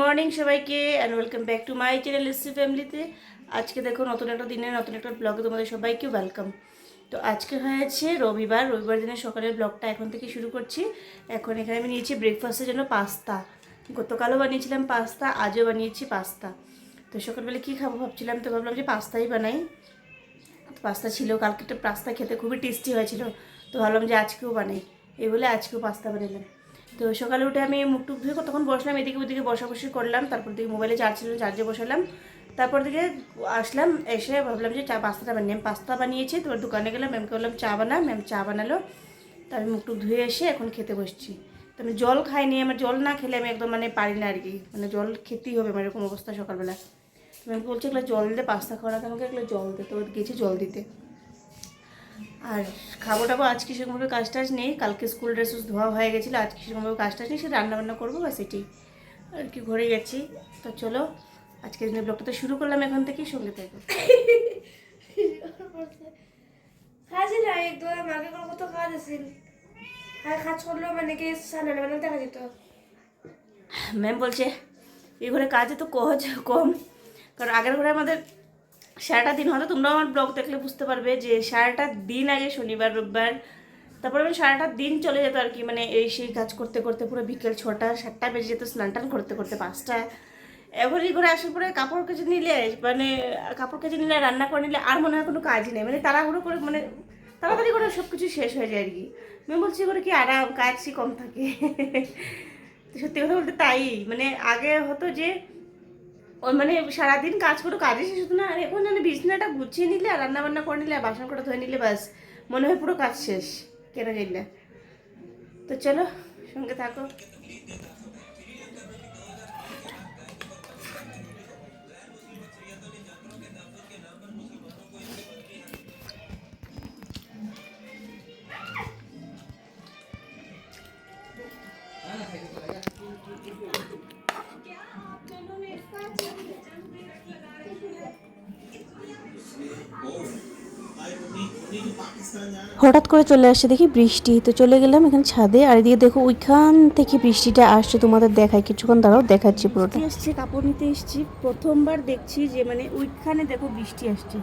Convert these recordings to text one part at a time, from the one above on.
Morning সবাইকে and welcome back to my channel SC ফ্যামিলিতে আজকে দেখো নতুন একটা দিনে, নতুন একটা ব্লগে তোমাদের সবাইকে ওয়েলকাম তো আজকে হয়েছে রবিবার রবিবার দিনে সকালের ব্লগটা এখন থেকে শুরু করছি। এখন এখানে আমি নিয়েছি ব্রেকফাস্টের জন্য পাস্তা গতকালও বানিয়েছিলাম পাস্তা আজও বানিয়েছি পাস্তা তো সকালবেলা কী খাব ভাবছিলাম, তো ভাবলাম যে পাস্তাই বানাই। পাস্তা ছিল, কালকে একটা পাস্তা খেতে খুবই টেস্টি হয়েছিল। তো ভাবলাম যে আজকেও বানাই। এই বলে আজকেও পাস্তা বানালাম। তো সকালে উঠে আমি মুখ টুক ধুয়ে কতক্ষণ বসলাম, এদিকে ওদিকে বসাবসি করলাম, তারপর দিকে মোবাইলে চার্জ ছিল চার্জে বসালাম। তারপর দিকে আসলাম, এসে ভাবলাম যে চা, পাস্তাটা বানিয়ে আমি, পাস্তা বানিয়েছি তারপর দোকানে গেলাম ম্যামকে বললাম, চা বানা ম্যাম চা বানালো। তো আমি মুখ টুক ধুয়ে এসে এখন খেতে বসছি। তো আমি জল খাইনি, আমার জল না খেলে আমি একদম মানে পারি না আর কি মানে জল খেতেই হবে, আমার এরকম অবস্থা সকালবেলা। তো ম্যামকে বলছি, এগুলো জল দে, পাস্তা খাওয়া আমাকে এগুলো জল দে। তো গেছি জল দিতে। আর খাব টাবো আজকে সেরকমভাবে কাজ টাজ নেই কালকে স্কুল ড্রেস ধোয়া হয়ে গেছিল আজকে সেরকমভাবে কাজ টাজ নেই সে রান্না বান্না করব বা সেটি আর কি ঘরে গেছি। তো চলো আজকের দিনের ব্লগটা তো শুরু করলাম এখন থেকেই সঙ্গে থাকো। কাজ না একদম আগে কোনো কত আর করলেও মানে কি দেখা যেত? ম্যাম বলছে এই ঘরে কাজে তো কম। কারণ আগের ঘরে আমাদের সারাটা দিন হয়তো তোমরাও আমার ব্লগ দেখলে বুঝতে পারবে যে সারাটা দিন আগে শনিবার, রোববার, তারপরে মানে সারাটা দিন চলে যেত আর কি। মানে এই সেই কাজ করতে করতে পুরো বিকেল ছটা, সাতটা বেজে যেত, স্নান টান করতে করতে পাঁচটা। এখন ঘরে আসার পরে কাপড় কেচে নিলে মানে কাপড় কেচে নিলে, রান্না করে নিলে আর মনে হয় কোনো কাজই নেই। মানে তাড়াহুড়ো করে মানে তাড়াতাড়ি করে সব কিছু শেষ হয়ে যায় আর কি। আমি বলছি করে কি আরাম, কাজ কি কম থাকে? সত্যি কথা বলতে তাই। মানে আগে হতো যে মানে সারাদিন কাজ করে কাজে শেষ হতো না। আর এখন মানে বিছনাটা গুছিয়ে নিলে আর রান্না বান্না করে নিলে আর বাসন করে ধুয়ে নিলে বাস মনে হয় পুরো কাজ শেষ, কেন গেলে তো চলো সঙ্গে থাকো। হঠাৎ করে চলে আসছে দেখি বৃষ্টি, তো চলে গেলাম এখানে ছাদে, আর এদিকে দেখো ওইখান থেকে বৃষ্টিটা আসছে তোমাদের দেখায়, কিছুক্ষণ দাঁড়াও দেখাচ্ছি পুরোটা। আসছে, কাপড় নিতে এসেছি, প্রথমবার দেখছি যে মানে ওইখানে দেখো বৃষ্টি আসছে।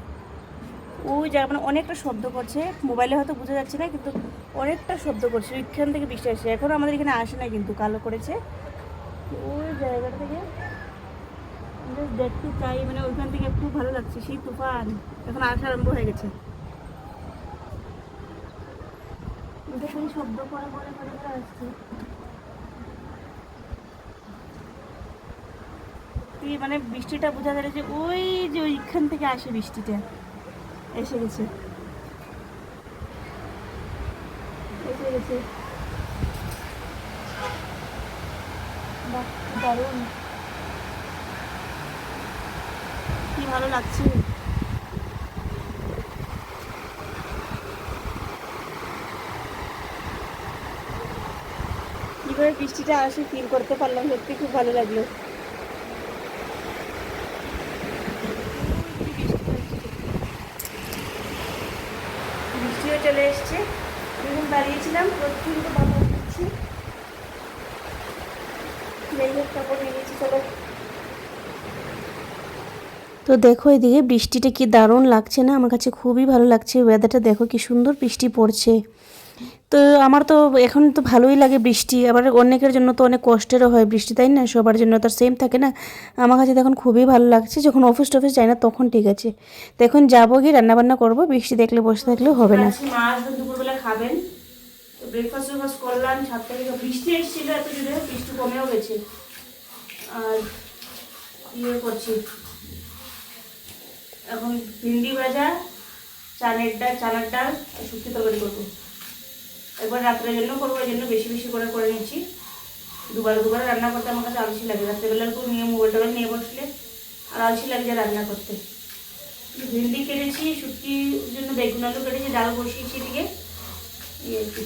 ওই জায়গা মানে অনেকটা শব্দ করছে, মোবাইলে হয়তো বোঝা যাচ্ছে না, কিন্তু অনেকটা শব্দ করছে, ওইখান থেকে বৃষ্টি আসছে। এখনও আমাদের এখানে আসে না কিন্তু, কালো করেছে। ওই জায়গাটা থেকে দেখতে চাই মানে ওইখান থেকে খুব ভালো লাগছে, সেই তুফান এখন আসা আরম্ভ হয়ে গেছে। শব্দ করে করে করে করে আসছে। মানে বৃষ্টিটা বোঝা গেল যে ওই যে ওইখান থেকে আসে বৃষ্টিটা। এসে গেছে। এসে গেছে। বাহ, দারুণ। কি ভালো লাগছে। কীভাবে বৃষ্টিটা আসে ফিল করতে পারলাম, সত্যি খুব ভালো লাগল। বৃষ্টিও চলে এসছে। এখন দাঁড়িয়েছিলাম প্রচুর বাবা দিচ্ছি তো দেখো এদিকে বৃষ্টিটা কি দারুণ লাগছে না? আমার কাছে খুবই ভালো লাগছে। ওয়েদারটা দেখো কি সুন্দর বৃষ্টি পড়ছে। তো আমার তো এখন তো ভালোই লাগে বৃষ্টি, আবার অনেকের জন্য তো অনেক কষ্টেরও হয় বৃষ্টি, তাই না? সবার জন্য তো সেম থাকে না। আমার কাছে এখন খুবই ভালো লাগছে, যখন অফিস টফিস যাই না তখন ঠিক আছে। তো এখন যাব গিয়ে রান্নাবান্না করব, বৃষ্টি দেখলে বসে থাকলেও হবে না। মা দুপুরবেলা খাবেন। ব্রেকফাস্ট ব্রেকফাস্ট করলাম বৃষ্টি এত বৃষ্টি কমেও গেছে। আর ইয়ে করছি। এখন ভিন্ডি ভাজা, চালের ডাল, চানার ডাল শুক্তি তরকারি করব। একবার রাত্রের জন্য করব জন্য বেশি বেশি করে করে নিচ্ছি। দুবার দুবার রান্না করতে আমার কাছে আলসি লাগে। রাত্রেবেলার উপর নিয়ে মোবাইল টোবাইল নিয়ে বসলে আর আলসি লাগে রান্না করতে। ভেন্ডি কেটেছি শুটকির জন্য বেগুন আলু কেটেছি, ডাল বসিয়েছি দিকে এই আর কি।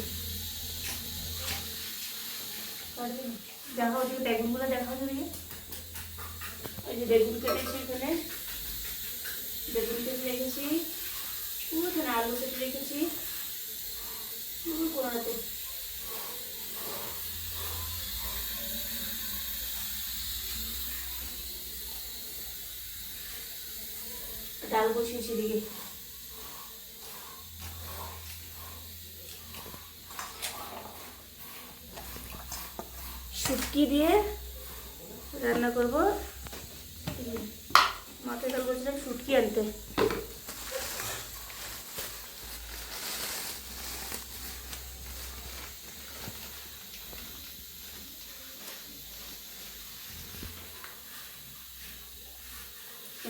দেখা হচ্ছে বেগুনগুলো দেখা হচ্ছে দিকে এই যে বেগুন কেটেছি এখানে। বেগুন কেটে রেখেছি। আলু কেটে রেখেছি। শুরু করে দেব। ডাল বসিয়েছি দিকে। শুটকি দিয়ে রান্না করব। মাথায় ডাল বলছিলাম শুটকি আনতে।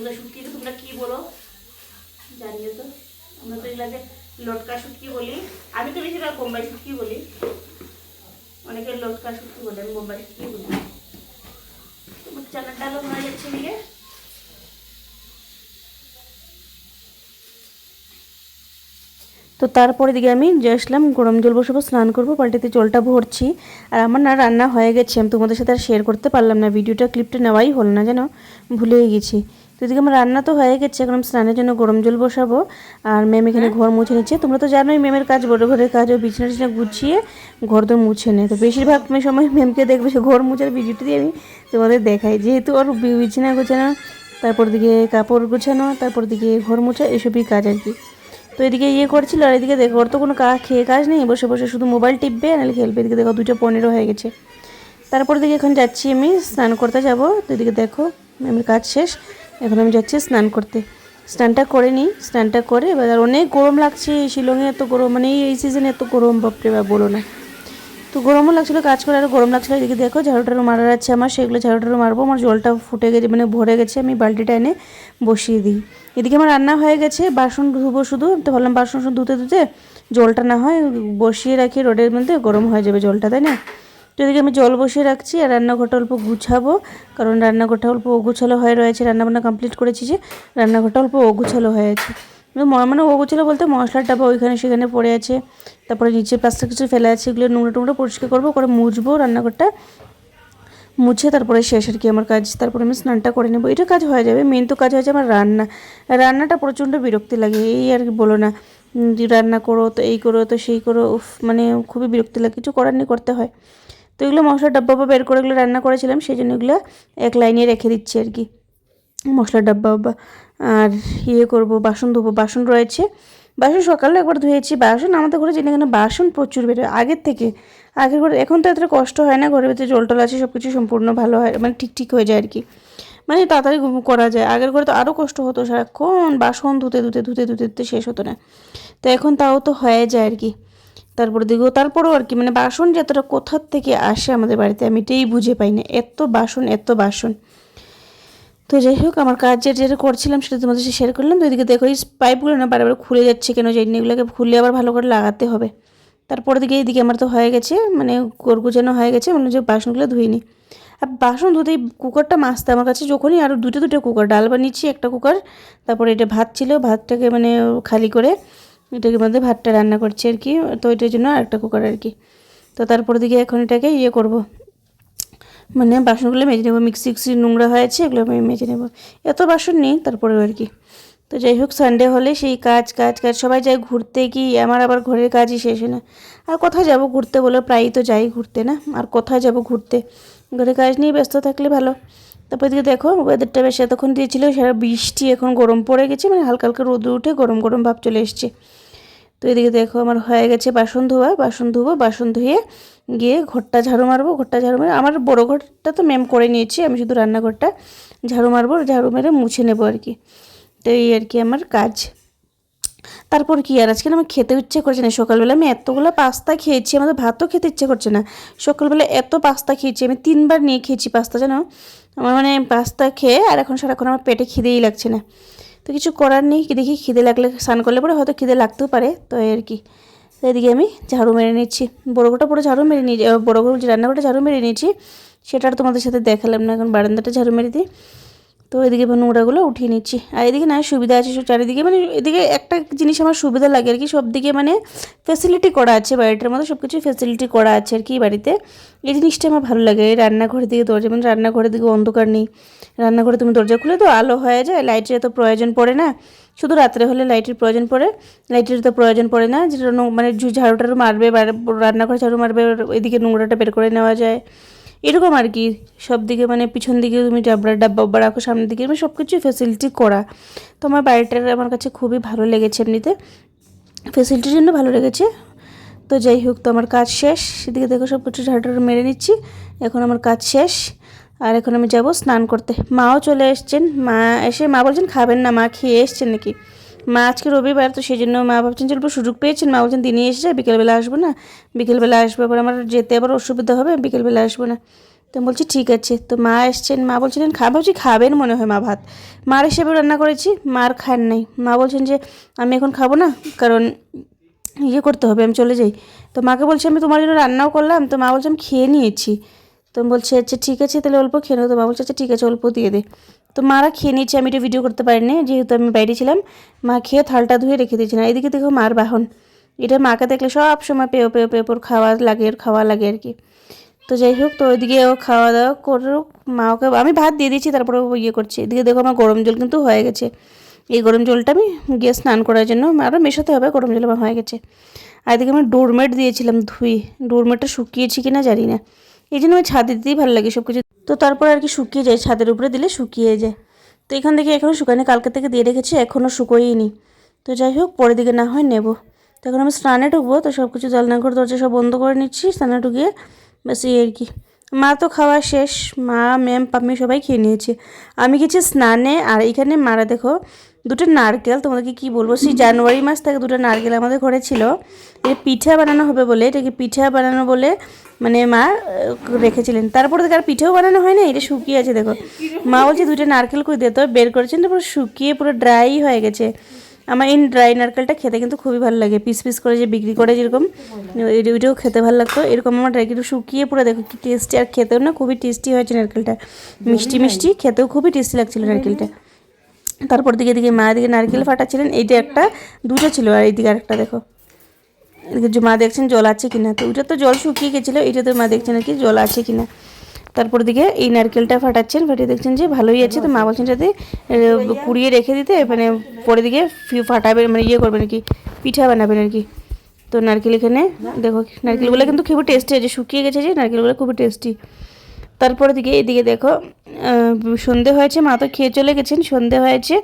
তোমরা শুটকিকে তোমরা কি বলো? জানিও তো। আমরা তো এগুলাকে লটকা শুটকি বলি। আমি তো বেশিরভাগ বোম্বাই শুটকি বলি। অনেকে লটকা শুটকি বলে, আমি বোম্বাই শুটকি বলি। তোমার চানার হয়ে যাচ্ছে এদিকে তো তারপরে দিকে আমি যে আসলাম, গরম জল বসাবো স্নান করব পাল্টিতে জলটা ভরছি। আর আমার না রান্না হয়ে গেছে, আমি তোমাদের সাথে আর শেয়ার করতে পারলাম না, ভিডিওটা ক্লিপটা নেওয়াই হলো না যেন, ভুলেই গেছি। তো এদিকে আমার রান্না তো হয়ে গেছে, এখন স্নানের জন্য গরম জল বসাবো। আর ম্যাম এখানে ঘর মুছে নিচ্ছে। তোমরা তো জানোই ম্যামের কাজ, বড় ঘরের কাজ, ও বিছানা টিছনা গুছিয়ে ঘর তো মুছে নেয়। তো বেশিরভাগ সময় ম্যামকে দেখবে সে ঘর মুছার ভিডিওটি দিয়ে আমি তোমাদের দেখাই। যেহেতু ওর বিছানা গোছানো, তারপর দিকে কাপড় গোছানো, তারপর দিকে ঘর মোছা, এসবই কাজ আর কি। এদিকে ইয়ে করছিল আর এদিকে দেখো, ওর তো কোনো খেয়ে কাজ নেই, বসে বসে শুধু মোবাইল টিপবে, নাহলে খেলবে। এদিকে দেখো, দুটো পনেরো হয়ে গেছে। তারপর দিকে এখন যাচ্ছি আমি স্নান করতে যাব। তো এদিকে দেখো, আমার কাজ শেষ। এখন আমি যাচ্ছি স্নান করতে। স্নানটা করে নিই, স্নানটা করে এবার অনেক গরম লাগছে শিলংয়ে এত গরম মানে এই- সিজনে এত গরম, বাপরে বা বলো না। তো গরমও লাগছিল, কাজ করে আর গরম লাগছিল। এদিকে দেখো ঝাড়ু টাড়ু মারা যাচ্ছে আমার, সেগুলো ঝাড়ু টাড়ু মারবো, আমার জলটা ফুটে গেছে মানে ভরে গেছে, আমি বালতিটা এনে বসিয়ে দিই। এদিকে আমার রান্না হয়ে গেছে, বাসন ধুবো শুধু, তো ভাবলাম বাসন শুধু ধুতে ধুতে জলটা না হয় বসিয়ে রাখি রোডের মধ্যে, গরম হয়ে যাবে জলটা, তাই না? তো এদিকে আমি জল বসিয়ে রাখছি আর রান্নাঘরটা অল্প গুছাবো, কারণ রান্নাঘরটা অল্প অগুছালো হয়ে রয়েছে, রান্নাবান্না কমপ্লিট করেছি যে রান্নাঘরটা অল্প অগুছালো হয়ে আছে মানে অগুছালো বলতে মশলার ডাবা ওইখানে সেখানে পড়ে আছে, তারপরে নিচে প্লাস্টিক কিছু ফেলে আছে, এগুলো নোংরা টোংরা পরিষ্কার করব, করে মুছবো রান্নাঘরটা মুছে, তারপরে শেষ আর কি আমার কাজ। তারপরে আমি স্নানটা করে নেব। এটা কাজ হয়ে যাবে। মেন তো কাজ হয়েছে আমার রান্না। রান্নাটা প্রচণ্ড বিরক্তি লাগে। এই আর কি বলো না। রান্না করো, তো এই করো, তো সেই করো মানে খুবই বিরক্তি লাগে। কিছু করার নেই, করতে হয়। তো এগুলো মশলার ডাব্বা বা বের করে এগুলো রান্না করেছিলাম। সেই জন্য এগুলো এক লাইনে রেখে দিচ্ছি আর কি। মশলার ডাব্বা আর ইয়ে করব, বাসন ধোবো। বাসন রয়েছে। বাসন সকালে একবার ধুয়েছি, বাসন আমাদের ঘরে জেনে এখানে বাসন প্রচুর বেরোয় আগের থেকে। আগের ঘরে, এখন তো এতটা কষ্ট হয় না, ঘরের ভিতরে জল টল আছে সব কিছু সম্পূর্ণ ভালো হয় মানে ঠিক ঠিক হয়ে যায় আর কি। মানে তাড়াতাড়ি করা যায়। আগের ঘরে তো আরও কষ্ট হতো, সারাক্ষণ বাসন ধুতে ধুতে ধুতে ধুতে ধুতে শেষ হতো না। তো এখন তাও তো হয়ে যায় আর কি। তারপর দিকেও তারপরেও আর কি মানে বাসন যতটা কোথার থেকে আসে আমাদের বাড়িতে, আমি এটাই বুঝে পাই না। এত বাসন এত বাসন। তো যাই হোক, আমার কাজ যেটা যেটা করছিলাম সেটা তোমাদের সাথে শেয়ার করলাম। তো এদিকে দেখো, এই পাইপগুলো না বারবার খুলে যাচ্ছে কেন জানি এগুলোকে খুলে আবার ভালো করে লাগাতে হবে। তারপর দিকে এইদিকে আমার তো হয়ে গেছে মানে গোরগুজানো হয়ে গেছে মানে যে বাসনগুলো ধুইনি। আর বাসন ধুতেই কুকারটা মাজতে আমার কাছে যখনই আরও দুটো দুটো কুকার, ডাল বানিয়েছি একটা কুকার, তারপরে এটা ভাত ছিল, ভাতটাকে মানে খালি করে এটাকে মধ্যে ভাতটা রান্না করছি আর কি, তো এটার জন্য আরেকটা কুকার আর কি। তো তারপর দিকে এখন এটাকে ইয়ে করব মানে বাসনগুলো মেজে নেব। মিক্সি মিক্সি নোংরা হয়েছে, এগুলো আমি মেজে নেব। এত বাসন নেই তারপরে আর কি। তো যাই হোক সানডে হলে সেই কাজ কাজ কাজ, সবাই যায় ঘুরতে কি? আমার আবার ঘরের কাজই শেষ হয় না। আর কোথায় যাব ঘুরতে বলে, প্রায়ই তো যাই ঘুরতে না? আর কোথায় যাব ঘুরতে? ঘরের কাজ নিয়ে ব্যস্ত থাকলে ভালো। তারপর দিকে দেখো ওয়েদারটা বেশ এতক্ষণ দিয়েছিল, সারা বৃষ্টি এখন গরম পড়ে গেছে মানে হালকা হালকা রোদ উঠে গরম গরম ভাব চলে এসছে। তো এদিকে দেখো আমার হয়ে গেছে বাসন ধোয়া, বাসন ধুবো, বাসন ধুয়ে গিয়ে ঘরটা ঝাড়ু মারবো, ঘরটা ঝাড়ু মেরে, আমার বড় ঘরটা তো ম্যাম করে নিয়েছি, আমি শুধু রান্নাঘরটা ঝাড়ু মারবো, ঝাড়ু মেরে মুছে নেব আর কি। তো এই আর কি আমার কাজ। তারপর কি আর? আজকে আমার খেতে ইচ্ছে করছে না, সকালবেলা আমি এতগুলো পাস্তা খেয়েছি, আমাদের ভাতও খেতে ইচ্ছে করছে না। সকালবেলা এত পাস্তা খেয়েছি, আমি তিনবার নিয়ে খেয়েছি পাস্তা, জানো? আমার মানে পাস্তা খেয়ে আর এখন সারাক্ষণ আমার পেটে খিদেই লাগছে না। তো কিছু করার নেই, কি দেখি খিদে লাগলে স্নান করলে পরে হয়তো খিদে লাগতেও পারে। তো আর কি। এদিকে আমি ঝাড়ু মেরে নিচ্ছি। বড় গোটা পুরো ঝাড়ু মেরে নিয়ে, বড় ঘর যে রান্নাঘরটা ঝাড়ু মেরে নিয়েছি, সেটা আর তোমাদের সাথে দেখালাম না, এখন বারান্দাটা ঝাড়ু মেরে দিই। তো এদিকে নোংরাগুলো উঠিয়ে নিচ্ছি। আর এদিকে না, সুবিধা আছে সব চারিদিকে। মানে এদিকে একটা জিনিস আমার সুবিধা লাগে আর কি, সব দিকে মানে ফেসিলিটি করা আছে বাড়িটার মধ্যে সব কিছু ফেসিলিটি করা আছে আর কি বাড়িতে। এই জিনিসটা আমার ভালো লাগে, এই রান্নাঘরের দিকে, দরজা মানে রান্নাঘরের দিকে অন্ধকার নেই। রান্নাঘরে তুমি দরজা খুলে তো আলো হয়ে যায় লাইটের এত প্রয়োজন পড়ে না। শুধু রাত্রে হলে লাইটের প্রয়োজন পড়ে লাইটের তো প্রয়োজন পড়ে না। যেটা মানে ঝাড়ু টাড়ু মারবে রান্নাঘরে ঝাড়ু মারবে এদিকে নোংরাটা বের করে নেওয়া যায়। এরকম আর কি সব দিকে মানে পিছন দিকে তুমি ডাবরা ডাব্বা রাখো, সামনের দিকে মানে সব কিছুই ফেসিলিটি করা। তো আমার বাড়িটার আমার কাছে খুবই ভালো লেগেছে এমনিতে। ফেসিলিটির জন্য ভালো লেগেছে। তো যাই হোক, তো আমার কাজ শেষ। সেদিকে দেখো সব কিছু ঝাড়টা মেরে নিচ্ছি। এখন আমার কাজ শেষ। আর এখন আমি যাব স্নান করতে। মাও চলে এসছেন। মা এসে, মা বলছেন খাবেন না, মা খেয়ে এসছেন নাকি? মা আজকে রবিবার, তো সেই জন্য মা ভাবছেন চলবো সুযোগ পেয়েছেন। মা বলছেন, দিনই এসে যায় বিকেলবেলা আসব না। বিকেলবেলা আসব আবার আমার যেতে আবার অসুবিধা হবে, বিকেলবেলা আসব না। তো বলছি, ঠিক আছে। তো মা এসছেন, মা বলছিলেন, খা ভাবছি, খাবেন মনে হয় মা ভাত। মার হিসেবে রান্না করেছি, মার খান নাই। মা বলছেন যে, আমি এখন খাব না, কারণ ইয়ে করতে হবে, আমি চলে যাই। তো মাকে বলছি, আমি তোমার জন্য রান্নাও করলাম। তো মা বলছে, আমি খেয়ে নিয়েছি। তো বলছি আচ্ছা ঠিক আছে, তাহলে অল্প খেয়ে নেব তো মা বলছে আচ্ছা ঠিক আছে, অল্প দিয়ে দে। তো মারা খেয়ে নিয়েছে, আমি এটা ভিডিও করতে পারিনি, যেহেতু আমি বাইরে ছিলাম, মা খেয়ে থালটা ধুয়ে রেখে দিয়েছিলাম এদিকে দেখো মার বাহন, এটা মাকে দেখলে সব সময় পেও পেও খাওয়া লাগে, ওর খাওয়া লাগে আর কি। তো যাই হোক, তো ওইদিকে ও খাওয়া দাওয়া করুক, মা ওকে, আমি ভাত দিয়ে দিয়েছি, তারপরে ও ইয়ে করছে। এদিকে দেখো আমার গরম জল কিন্তু হয়ে গেছে। এই গরম জলটা আমি গিয়ে স্নান করার জন্য আরও মেশাতে হবে, গরম জল আমার হয়ে গেছে। আর এদিকে আমি ডোরমেট দিয়েছিলাম ধুই ডোরমেটটা শুকিয়েছি কিনা জানি না। এই জন্য আমি ছাদে দিতেই ভালো লাগে সব কিছু তো তারপর আর কি শুকিয়ে যায়, ছাদের উপরে দিলে শুকিয়ে যায়। তো এখান থেকে এখনও শুকায়নি, কালকে থেকে দিয়ে রেখেছি এখনও শুকোয়নি। তো যাই হোক, পরের দিকে না হয় নেব। তো এখন আমি স্নানে ঢুকবো, তো সব কিছু জালনাঘর, দরজা সব বন্ধ করে নিচ্ছি, স্নানে ঢুকিয়ে এই আর কি। মা তো খাওয়া শেষ, মা, ম্যাম পাম্মি সবাই খেয়ে নিয়েছে। আমি গেছি স্নানে, আর এখানে মারা দেখো দুটো নারকেল, তোমাদেরকে কি বলব? সেই জানুয়ারি মাস থেকে দুটো নারকেল আমাদের ঘরে ছিল। এটা পিঠা বানানো হবে বলে, এটাকে পিঠা বানানো বলে মানে মা রেখেছিলেন। তারপরে থেকে আর পিঠেও বানানো হয় না এটা শুকিয়ে আছে, দেখো। মা বলছে, দুটো নারকেল করে দিতে বের করেছেন তো পুরো শুকিয়ে পুরো ড্রাই হয়ে গেছে। আমার এই ড্রাই নারকেলটা খেতে কিন্তু খুবই ভালো লাগে। পিস পিস করে যে বিক্রি করে যেরকম ওই- ওইটাও খেতে ভালো লাগতো। এরকম আমার ড্রাই কিন্তু শুকিয়ে পুরো দেখো, কি টেস্টি আর খেতেও না, খুবই টেস্টি হয়েছে নারকেলটা। মিষ্টি মিষ্টি, খেতেও খুবই টেস্টি লাগছিল নারকেলটা। তারপর দিকে দিকে মা দিকে নারকেল ফাটাচ্ছিলেন। এইটা একটা, দুটো ছিল। আর এইদিকে আরেকটা দেখো। এদিকে মা দেখছেন জল আছে কিনা। তো ওইটা তো জল শুকিয়ে গেছিল এটা তো মা দেখছেন আর কি জল আছে কিনা। তারপর দিকে এই নারকেলটা ফাটাচ্ছেন, ফাটিয়ে দেখছেন যে ভালোই আছে। তো মা বলছেন যাতে কুড়িয়ে রেখে দিতে মানে পরে দিকে ফাটাবেন মানে ইয়ে করবেন আর কি পিঠা বানাবেন আর কি তো নারকেল এখানে, দেখো, নারকেলগুলো কিন্তু খুবই টেস্টি আছে শুকিয়ে গেছে যে, নারকেলগুলো খুবই টেস্টি তারপরে দিকে এদিকে দেখো সন্ধে হয়েছে, মা তো খেয়ে চলে গেছেন, সন্ধে হয়েছে।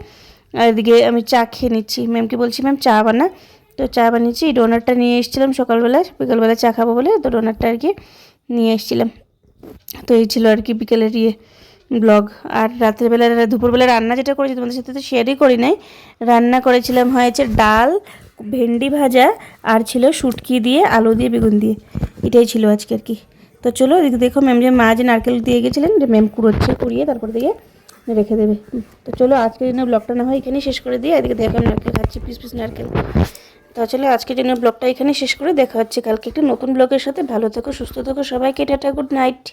আর এদিকে আমি চা খেয়ে নিচ্ছি। ম্যামকে বলছি, ম্যাম, চা বানা। তো চা বানিয়েছি এই ডোনারটা নিয়ে এসেছিলাম সকালবেলা বিকালবেলা চা খাব বলে, তো ডোনারটা আর কি নিয়ে এসেছিলাম। তো এই ছিল আর কি বিকেলের ইয়ে ব্লগ। আর রাত্রেবেলা দুপুরবেলা রান্না যেটা করেছি, তোমাদের সাথে তো শেয়ারই করি নাই। রান্না করেছিলাম হয়েছে ডাল, ভেন্ডি ভাজা, আর ছিল শুটকি দিয়ে, আলু দিয়ে, বেগুন দিয়ে। এটাই ছিল আজকে আর কি। তো চলো এদিকে দেখো ম্যাম যে মা যে নারকেল দিয়ে গেছিলেন, যে ম্যাম কুড়োচ্ছে, কুড়িয়ে তারপর দিয়ে রেখে দেবে। তো চলো আজকের জন্য ব্লগটা না হয় এখানেই শেষ করে দিয়ে এদিকে দেখো নারকেল খাচ্ছি পিস পিস নারকেল। তো চলো আজকের জন্য ব্লগটা এখানে শেষ করে, দেখা হচ্ছে কালকে একটা নতুন ব্লগের সাথে। ভালো থেকো, সুস্থ থেকো সবাইকে, টাটা গুড নাইট